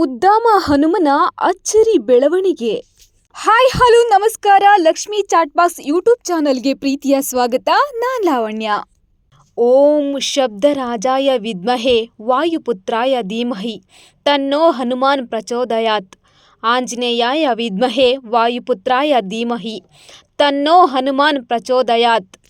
ಉದ್ದಾಮ ಹನುಮನ ಅಚ್ಚರಿ ಬೆಳವಣಿಗೆ. ಹಾಯ್, ಹಲೋ, ನಮಸ್ಕಾರ. ಲಕ್ಷ್ಮಿ ಚಾಟ್ ಬಾಕ್ಸ್ ಯೂಟ್ಯೂಬ್ ಚಾನಲ್ಗೆ ಪ್ರೀತಿಯ ಸ್ವಾಗತ. ನಾನ್ ಲಾವಣ್ಯ. ಓಂ ಶಬ್ದರಾಜಾಯ ವಿದ್ಮಹೆ, ವಾಯುಪುತ್ರಾಯ ಧೀಮಹಿ, ತನ್ನೋ ಹನುಮಾನ್ ಪ್ರಚೋದಯಾತ್. ಆಂಜನೇಯಾಯ ವಿದ್ಮಹೆ, ವಾಯುಪುತ್ರಾಯ ಧೀಮಹಿ, ತನ್ನೋ ಹನುಮಾನ್ ಪ್ರಚೋದಯಾತ್.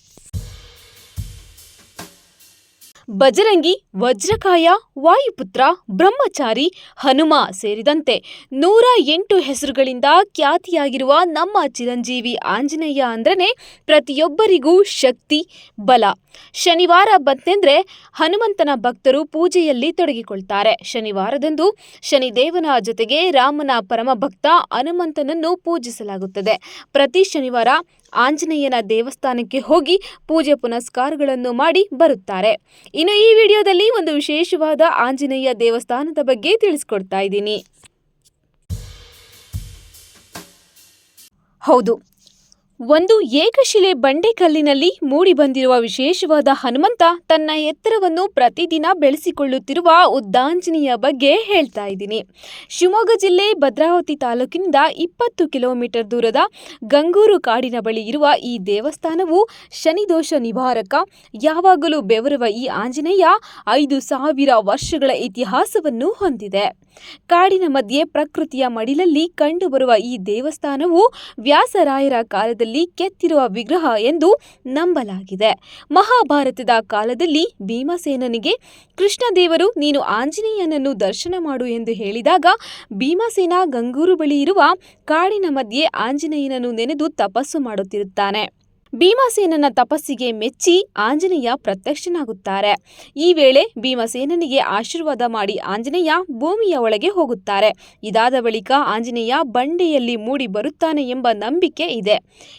ಬಜರಂಗಿ, ವಜ್ರಕಾಯ, ವಾಯುಪುತ್ರ, ಬ್ರಹ್ಮಚಾರಿ, ಹನುಮ ಸೇರಿದಂತೆ ನೂರ ಎಂಟು ಹೆಸರುಗಳಿಂದ ಖ್ಯಾತಿಯಾಗಿರುವ ನಮ್ಮ ಚಿರಂಜೀವಿ ಆಂಜನೇಯ ಅಂದ್ರೇ ಪ್ರತಿಯೊಬ್ಬರಿಗೂ ಶಕ್ತಿ, ಬಲ. ಶನಿವಾರ ಬಂತೆಂದ್ರೆ ಹನುಮಂತನ ಭಕ್ತರು ಪೂಜೆಯಲ್ಲಿ ತೊಡಗಿಕೊಳ್ತಾರೆ. ಶನಿವಾರದಂದು ಶನಿದೇವನ ಜೊತೆಗೆ ರಾಮನ ಪರಮ ಭಕ್ತ ಹನುಮಂತನನ್ನು ಪೂಜಿಸಲಾಗುತ್ತದೆ. ಪ್ರತಿ ಶನಿವಾರ ಆಂಜನೇಯನ ದೇವಸ್ಥಾನಕ್ಕೆ ಹೋಗಿ ಪೂಜೆ ಪುನಸ್ಕಾರಗಳನ್ನು ಮಾಡಿ ಬರುತ್ತಾರೆ. ಇನ್ನು ಈ ವಿಡಿಯೋದಲ್ಲಿ ಒಂದು ವಿಶೇಷವಾದ ಆಂಜನೇಯ ದೇವಸ್ಥಾನದ ಬಗ್ಗೆ ತಿಳಿಸ್ಕೊಡ್ತಾ ಇದ್ದೀನಿ. ಹೌದು ಒಂದು ಏಕಶಿಲೆ ಬಂಡೆಕಲ್ಲಿನಲ್ಲಿ ಮೂಡಿಬಂದಿರುವ ವಿಶೇಷವಾದ ಹನುಮಂತ ತನ್ನ ಎತ್ತರವನ್ನು ಪ್ರತಿದಿನ ಬೆಳೆಸಿಕೊಳ್ಳುತ್ತಿರುವ ಉದ್ದಾಂಜನೆಯ ಬಗ್ಗೆ ಹೇಳ್ತಾ ಇದ್ದೀನಿ. ಶಿವಮೊಗ್ಗ ಜಿಲ್ಲೆ ಭದ್ರಾವತಿ ತಾಲೂಕಿನಿಂದ ಇಪ್ಪತ್ತು ಕಿಲೋಮೀಟರ್ ದೂರದ ಗಂಗೂರು ಕಾಡಿನ ಬಳಿ ಇರುವ ಈ ದೇವಸ್ಥಾನವು ಶನಿದೋಷ ನಿವಾರಕ, ಯಾವಾಗಲೂ ಬೆವರುವ ಈ ಆಂಜನೇಯ ಐದು ಸಾವಿರ ವರ್ಷಗಳ ಇತಿಹಾಸವನ್ನು ಹೊಂದಿದೆ. ಕಾಡಿನ ಮಧ್ಯೆ ಪ್ರಕೃತಿಯ ಮಡಿಲಲ್ಲಿ ಕಂಡುಬರುವ ಈ ದೇವಸ್ಥಾನವು ವ್ಯಾಸರಾಯರ ಕಾಲದಲ್ಲಿ ಕೆತ್ತಿರುವ ವಿಗ್ರಹ ಎಂದು ನಂಬಲಾಗಿದೆ. ಮಹಾಭಾರತದ ಕಾಲದಲ್ಲಿ ಭೀಮಸೇನನಿಗೆ, ಕೃಷ್ಣದೇವರು, ನೀನು ಆಂಜನೇಯನನ್ನು ದರ್ಶನ ಮಾಡು ಎಂದು ಹೇಳಿದಾಗ ಭೀಮಸೇನ ಗಂಗೂರು ಬಳಿ ಇರುವ ಕಾಡಿನ ಮಧ್ಯೆ ಆಂಜನೇಯನನ್ನು ನೆನೆದು ತಪಸ್ಸು ಮಾಡುತ್ತಿರುತ್ತಾನೆ. ಭೀಮಸೇನನ ತಪಸ್ಸಿಗೆ ಮೆಚ್ಚಿ ಆಂಜನೇಯ ಪ್ರತ್ಯಕ್ಷನಾಗುತ್ತಾರೆ. ಈ ವೇಳೆ ಭೀಮಸೇನನಿಗೆ ಆಶೀರ್ವಾದ ಮಾಡಿ ಆಂಜನೇಯ ಭೂಮಿಯ ಒಳಗೆ ಹೋಗುತ್ತಾರೆ. ಇದಾದ ಬಳಿಕ ಆಂಜನೇಯ ಬಂಡೆಯಲ್ಲಿ ಮೂಡಿ ಬರುತ್ತಾನೆ ಎಂಬ ನಂಬಿಕೆ ಇದೆ.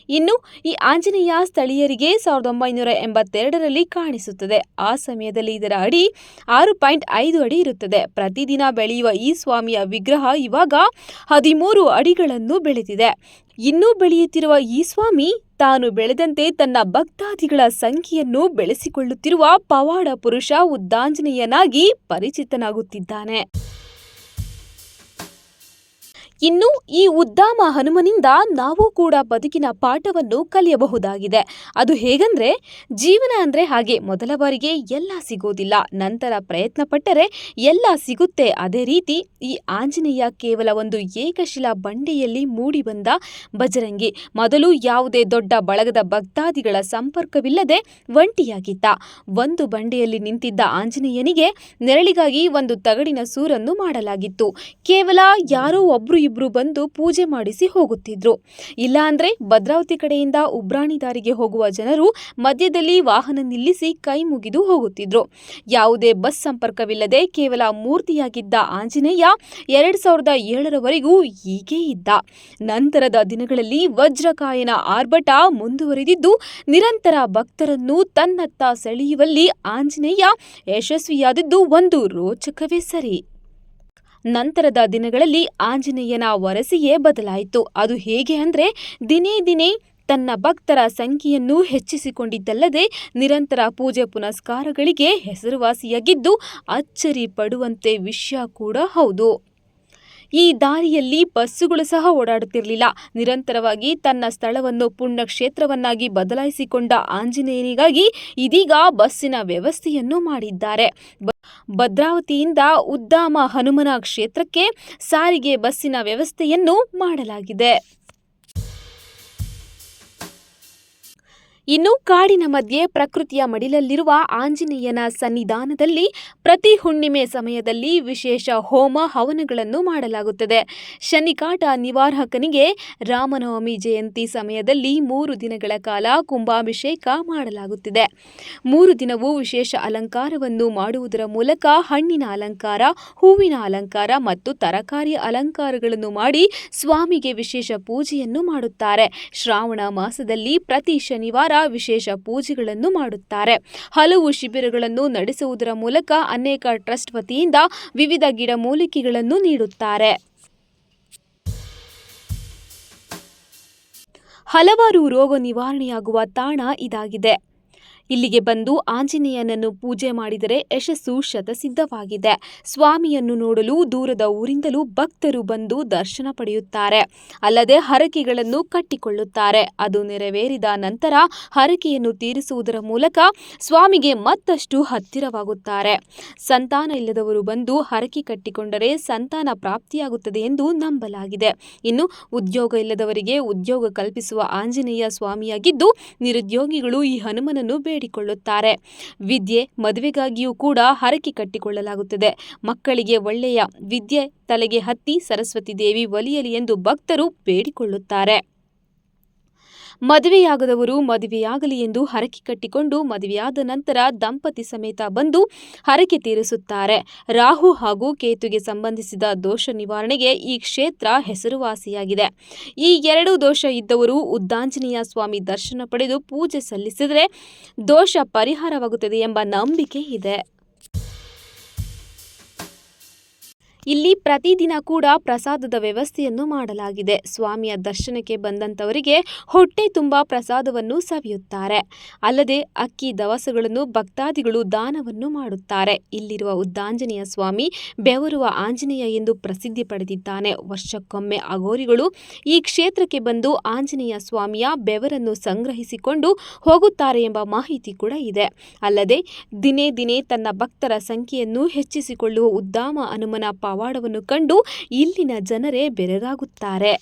ಇನ್ನು ಈ ಆಂಜನೇಯ ಸ್ಥಳೀಯರಿಗೆ ಸಾವಿರದ ಒಂಬೈನೂರ ಎಂಬತ್ತೆರಡರಲ್ಲಿ ಕಾಣಿಸುತ್ತದೆ. ಆ ಸಮಯದಲ್ಲಿ ಇದರ ಅಡಿ ಆರು ಪಾಯಿಂಟ್ ಐದು ಅಡಿ ಇರುತ್ತದೆ. ಪ್ರತಿದಿನ ಬೆಳೆಯುವ ಈ ಸ್ವಾಮಿಯ ವಿಗ್ರಹ ಇವಾಗ ಹದಿಮೂರು ಅಡಿಗಳನ್ನು ಬೆಳೆದಿದೆ. ಇನ್ನೂ ಬೆಳೆಯುತ್ತಿರುವ ಈ ಸ್ವಾಮಿ ತಾನು ಬೆಳೆದಂತೆ ತನ್ನ ಭಕ್ತಾದಿಗಳ ಸಂಖ್ಯೆಯನ್ನು ಬೆಳೆಸಿಕೊಳ್ಳುತ್ತಿರುವ ಪವಾಡ ಪುರುಷ ಉದ್ದಾಂಜನೇಯನಾಗಿ ಪರಿಚಿತನಾಗುತ್ತಿದ್ದಾನೆ. ಇನ್ನು ಈ ಉದ್ದಾಮ ಹನುಮನಿಂದ ನಾವು ಕೂಡ ಬದುಕಿನ ಪಾಠವನ್ನು ಕಲಿಯಬಹುದಾಗಿದೆ. ಅದು ಹೇಗಂದ್ರೆ, ಜೀವನ ಅಂದ್ರೆ ಹಾಗೆ ಮೊದಲ ಬಾರಿಗೆ ಎಲ್ಲ ಸಿಗೋದಿಲ್ಲ. ನಂತರ ಪ್ರಯತ್ನ ಪಟ್ಟರೆ ಎಲ್ಲ ಸಿಗುತ್ತೆ. ಅದೇ ರೀತಿ ಈ ಆಂಜನೇಯ ಕೇವಲ ಒಂದು ಏಕಶಿಲಾ ಬಂಡೆಯಲ್ಲಿ ಮೂಡಿ ಬಂದ ಬಜರಂಗಿ ಮೊದಲು ಯಾವುದೇ ದೊಡ್ಡ ಬಳಗದ ಭಕ್ತಾದಿಗಳ ಸಂಪರ್ಕವಿಲ್ಲದೆ ಒಂಟಿಯಾಗಿದ್ದ. ಒಂದು ಬಂಡೆಯಲ್ಲಿ ನಿಂತಿದ್ದ ಆಂಜನೇಯನಿಗೆ ನೆರಳಿಗಾಗಿ ಒಂದು ತಗಡಿನ ಸೂರನ್ನು ಮಾಡಲಾಗಿತ್ತು. ಕೇವಲ ಯಾರೋ ಒಬ್ರು ಇಬ್ರು ಬಂದು ಪೂಜೆ ಮಾಡಿಸಿ ಹೋಗುತ್ತಿದ್ರು. ಇಲ್ಲಾಂದ್ರೆ ಭದ್ರಾವತಿ ಕಡೆಯಿಂದ ಉಬ್ರಾಣಿ ದಾರಿಗೆ ಹೋಗುವ ಜನರು ಮಧ್ಯದಲ್ಲಿ ವಾಹನ ನಿಲ್ಲಿಸಿ ಕೈ ಮುಗಿದು ಹೋಗುತ್ತಿದ್ರು. ಯಾವುದೇ ಬಸ್ ಸಂಪರ್ಕವಿಲ್ಲದೆ ಕೇವಲ ಮೂರ್ತಿಯಾಗಿದ್ದ ಆಂಜನೇಯ ಎರಡ್ ಸಾವಿರದ ಏಳರವರೆಗೂ ಹೀಗೆ ಇದ್ದ. ನಂತರದ ದಿನಗಳಲ್ಲಿ ವಜ್ರಕಾಯನ ಆರ್ಭಟ ಮುಂದುವರಿದಿದ್ದು, ನಿರಂತರ ಭಕ್ತರನ್ನು ತನ್ನತ್ತ ಸೆಳೆಯುವಲ್ಲಿ ಆಂಜನೇಯ ಯಶಸ್ವಿಯಾದದ್ದು ಒಂದು ರೋಚಕವೇ ಸರಿ. ನಂತರದ ದಿನಗಳಲ್ಲಿ ಆಂಜನೇಯನ ವರಸೆಯೇ ಬದಲಾಯಿತು. ಅದು ಹೇಗೆ ಅಂದರೆ ದಿನೇ ದಿನೇ ತನ್ನ ಭಕ್ತರ ಸಂಖ್ಯೆಯನ್ನು ಹೆಚ್ಚಿಸಿಕೊಂಡಿದ್ದಲ್ಲದೆ ನಿರಂತರ ಪೂಜೆ ಪುನಸ್ಕಾರಗಳಿಗೆ ಹೆಸರುವಾಸಿಯಾಗಿದ್ದು ಅಚ್ಚರಿ ಪಡುವಂತೆ ವಿಷಯ ಕೂಡ ಹೌದು. ಈ ದಾರಿಯಲ್ಲಿ ಬಸ್ಸುಗಳು ಸಹ ಓಡಾಡುತ್ತಿರಲಿಲ್ಲ. ನಿರಂತರವಾಗಿ ತನ್ನ ಸ್ಥಳವನ್ನು ಪುಣ್ಯಕ್ಷೇತ್ರವನ್ನಾಗಿ ಬದಲಾಯಿಸಿಕೊಂಡ ಆಂಜನೇಯನಿಗಾಗಿ ಇದೀಗ ಬಸ್ಸಿನ ವ್ಯವಸ್ಥೆಯನ್ನು ಮಾಡಿದ್ದಾರೆ. ಭದ್ರಾವತಿಯಿಂದ ಉದ್ದಾಮ ಹನುಮನ ಕ್ಷೇತ್ರಕ್ಕೆ ಸಾರಿಗೆ ಬಸ್ಸಿನ ವ್ಯವಸ್ಥೆಯನ್ನು ಮಾಡಲಾಗಿದೆ. ಇನ್ನು ಕಾಡಿನ ಮಧ್ಯೆ ಪ್ರಕೃತಿಯ ಮಡಿಲಲ್ಲಿರುವ ಆಂಜನೇಯನ ಸನ್ನಿಧಾನದಲ್ಲಿ ಪ್ರತಿ ಹುಣ್ಣಿಮೆ ಸಮಯದಲ್ಲಿ ವಿಶೇಷ ಹೋಮ ಹವನಗಳನ್ನು ಮಾಡಲಾಗುತ್ತದೆ. ಶನಿಕಾಟ ನಿವಾರಕನಿಗೆ ರಾಮನವಮಿ ಜಯಂತಿ ಸಮಯದಲ್ಲಿ ಮೂರು ದಿನಗಳ ಕಾಲ ಕುಂಭಾಭಿಷೇಕ ಮಾಡಲಾಗುತ್ತಿದೆ. ಮೂರು ದಿನವೂ ವಿಶೇಷ ಅಲಂಕಾರವನ್ನು ಮಾಡುವುದರ ಮೂಲಕ ಹಣ್ಣಿನ ಅಲಂಕಾರ, ಹೂವಿನ ಅಲಂಕಾರ ಮತ್ತು ತರಕಾರಿ ಅಲಂಕಾರಗಳನ್ನು ಮಾಡಿ ಸ್ವಾಮಿಗೆ ವಿಶೇಷ ಪೂಜೆಯನ್ನು ಮಾಡುತ್ತಾರೆ. ಶ್ರಾವಣ ಮಾಸದಲ್ಲಿ ಪ್ರತಿ ಶನಿವಾರ ವಿಶೇಷ ಪೂಜೆಗಳನ್ನು ಮಾಡುತ್ತಾರೆ. ಹಲವು ಶಿಬಿರಗಳನ್ನು ನಡೆಸುವುದರ ಮೂಲಕ ಅನೇಕ ಟ್ರಸ್ಟ್ ವತಿಯಿಂದ ವಿವಿಧ ಗಿಡಮೂಲಿಕೆಗಳನ್ನು ನೀಡುತ್ತಾರೆ. ಹಲವಾರು ರೋಗ ನಿವಾರಣೆಯಾಗುವ ತಾಣ ಇದಾಗಿದೆ. ಇಲ್ಲಿಗೆ ಬಂದು ಆಂಜನೇಯನನ್ನು ಪೂಜೆ ಮಾಡಿದರೆ ಯಶಸ್ಸು ಶತಸಿದ್ಧವಾಗಿದೆ. ಸ್ವಾಮಿಯನ್ನು ನೋಡಲು ದೂರದ ಊರಿಂದಲೂ ಭಕ್ತರು ಬಂದು ದರ್ಶನ ಪಡೆಯುತ್ತಾರೆ. ಅಲ್ಲದೆ ಹರಕೆಗಳನ್ನು ಕಟ್ಟಿಕೊಳ್ಳುತ್ತಾರೆ. ಅದು ನೆರವೇರಿದ ನಂತರ ಹರಕೆಯನ್ನು ತೀರಿಸುವುದರ ಮೂಲಕ ಸ್ವಾಮಿಗೆ ಮತ್ತಷ್ಟು ಹತ್ತಿರವಾಗುತ್ತಾರೆ. ಸಂತಾನ ಇಲ್ಲದವರು ಬಂದು ಹರಕೆ ಕಟ್ಟಿಕೊಂಡರೆ ಸಂತಾನ ಪ್ರಾಪ್ತಿಯಾಗುತ್ತದೆ ಎಂದು ನಂಬಲಾಗಿದೆ. ಇನ್ನು ಉದ್ಯೋಗ ಇಲ್ಲದವರಿಗೆ ಉದ್ಯೋಗ ಕಲ್ಪಿಸುವ ಆಂಜನೇಯ ಸ್ವಾಮಿಯಾಗಿದ್ದು ನಿರುದ್ಯೋಗಿಗಳು ಈ ಹನುಮನನ್ನು ಬೇಡಿಕೊಳ್ಳುತ್ತಾರೆ ವಿದ್ಯೆ ಮದುವೆಗಾಗಿಯೂ ಕೂಡ ಹರಕೆ ಕಟ್ಟಿಕೊಳ್ಳಲಾಗುತ್ತದೆ. ಮಕ್ಕಳಿಗೆ ಒಳ್ಳೆಯ ವಿದ್ಯೆ ತಲೆಗೆ ಹತ್ತಿ ಸರಸ್ವತಿ ದೇವಿ ಒಲಿಯಲಿ ಎಂದು ಭಕ್ತರು ಬೇಡಿಕೊಳ್ಳುತ್ತಾರೆ. ಮದುವೆಯಾಗದವರು ಮದುವೆಯಾಗಲಿ ಎಂದು ಹರಕೆ ಕಟ್ಟಿಕೊಂಡು ಮದುವೆಯಾದ ನಂತರ ದಂಪತಿ ಸಮೇತ ಬಂದು ಹರಕೆ ತೀರಿಸುತ್ತಾರೆ. ರಾಹು ಹಾಗೂ ಕೇತುಗೆ ಸಂಬಂಧಿಸಿದ ದೋಷ ನಿವಾರಣೆಗೆ ಈ ಕ್ಷೇತ್ರ ಹೆಸರುವಾಸಿಯಾಗಿದೆ. ಈ ಎರಡು ದೋಷ ಇದ್ದವರು ಉದ್ದಾಂಜನೇಯ ಸ್ವಾಮಿ ದರ್ಶನ ಪಡೆದು ಪೂಜೆ ಸಲ್ಲಿಸಿದರೆ ದೋಷ ಪರಿಹಾರವಾಗುತ್ತದೆ ಎಂಬ ನಂಬಿಕೆ ಇದೆ. ಇಲ್ಲಿ ಪ್ರತಿದಿನ ಕೂಡ ಪ್ರಸಾದದ ವ್ಯವಸ್ಥೆಯನ್ನು ಮಾಡಲಾಗಿದೆ. ಸ್ವಾಮಿಯ ದರ್ಶನಕ್ಕೆ ಬಂದಂತವರಿಗೆ ಹೊಟ್ಟೆ ತುಂಬ ಪ್ರಸಾದವನ್ನು ಸವಿಯುತ್ತಾರೆ. ಅಲ್ಲದೆ ಅಕ್ಕಿ ದವಸಗಳನ್ನು ಭಕ್ತಾದಿಗಳು ದಾನವನ್ನು ಮಾಡುತ್ತಾರೆ. ಇಲ್ಲಿರುವ ಉದ್ದಾಂಜನೇಯ ಸ್ವಾಮಿ ಬೆವರುವ ಆಂಜನೇಯ ಎಂದು ಪ್ರಸಿದ್ಧಿ ಪಡೆದಿದ್ದಾನೆ. ವರ್ಷಕ್ಕೊಮ್ಮೆ ಅಗೋರಿಗಳು ಈ ಕ್ಷೇತ್ರಕ್ಕೆ ಬಂದು ಆಂಜನೇಯ ಸ್ವಾಮಿಯ ಬೆವರನ್ನು ಸಂಗ್ರಹಿಸಿಕೊಂಡು ಹೋಗುತ್ತಾರೆ ಎಂಬ ಮಾಹಿತಿ ಕೂಡ ಇದೆ. ಅಲ್ಲದೆ ದಿನೇ ದಿನೇ ತನ್ನ ಭಕ್ತರ ಸಂಖ್ಯೆಯನ್ನು ಹೆಚ್ಚಿಸಿಕೊಳ್ಳುವ ಉದ್ದಾಮ ಹನುಮನ ಪವಾಡವನ್ನು ಕಂಡು ಇಲ್ಲಿನ ಜನರೇ ಬೆರಗಾಗುತ್ತಾರೆ.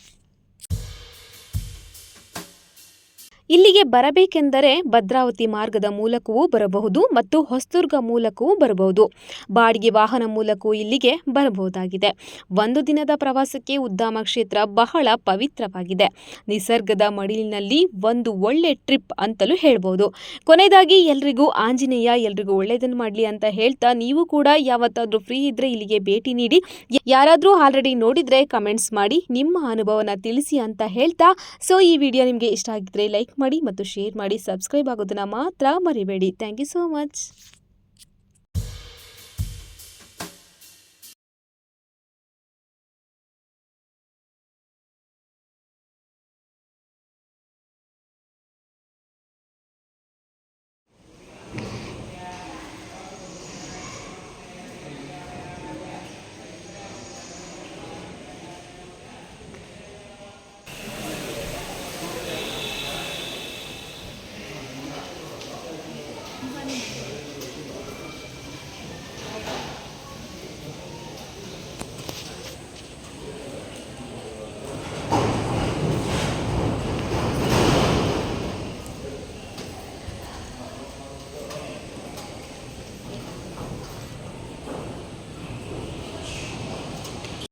ಇಲ್ಲಿಗೆ ಬರಬೇಕೆಂದರೆ ಭದ್ರಾವತಿ ಮಾರ್ಗದ ಮೂಲಕವೂ ಬರಬಹುದು ಮತ್ತು ಹೊಸದುರ್ಗ ಮೂಲಕವೂ ಬರಬಹುದು. ಬಾಡಿಗೆ ವಾಹನ ಮೂಲಕವೂ ಇಲ್ಲಿಗೆ ಬರಬಹುದಾಗಿದೆ. ಒಂದು ದಿನದ ಪ್ರವಾಸಕ್ಕೆ ಉದ್ದಾಮ ಕ್ಷೇತ್ರ ಬಹಳ ಪವಿತ್ರವಾಗಿದೆ. ನಿಸರ್ಗದ ಮಡಿಲಿನಲ್ಲಿ ಒಂದು ಒಳ್ಳೆ ಟ್ರಿಪ್ ಅಂತಲೂ ಹೇಳ್ಬೋದು. ಕೊನೆಯದಾಗಿ, ಎಲ್ರಿಗೂ ಆಂಜನೇಯ, ಎಲ್ರಿಗೂ ಒಳ್ಳೆಯದನ್ನು ಮಾಡಲಿ ಅಂತ ಹೇಳ್ತಾ ನೀವು ಕೂಡ ಯಾವತ್ತಾದರೂ ಫ್ರೀ ಇದ್ರೆ ಇಲ್ಲಿಗೆ ಭೇಟಿ ನೀಡಿ. ಯಾರಾದರೂ ಆಲ್ರೆಡಿ ನೋಡಿದ್ರೆ ಕಮೆಂಟ್ಸ್ ಮಾಡಿ ನಿಮ್ಮ ಅನುಭವನ ತಿಳಿಸಿ ಅಂತ ಹೇಳ್ತಾ. ಸೊ, ಈ ವಿಡಿಯೋ ನಿಮಗೆ ಇಷ್ಟ ಆಗಿದ್ರೆ ಲೈಕ್ ಮಾಡಿ ಮತ್ತು ಶೇರ್ ಮಾಡಿ ಸಬ್ಸ್ಕ್ರೈಬ್ ಆಗೋದನ್ನ ಮಾತ್ರ ಮರಿಬೇಡಿ. Thank you so much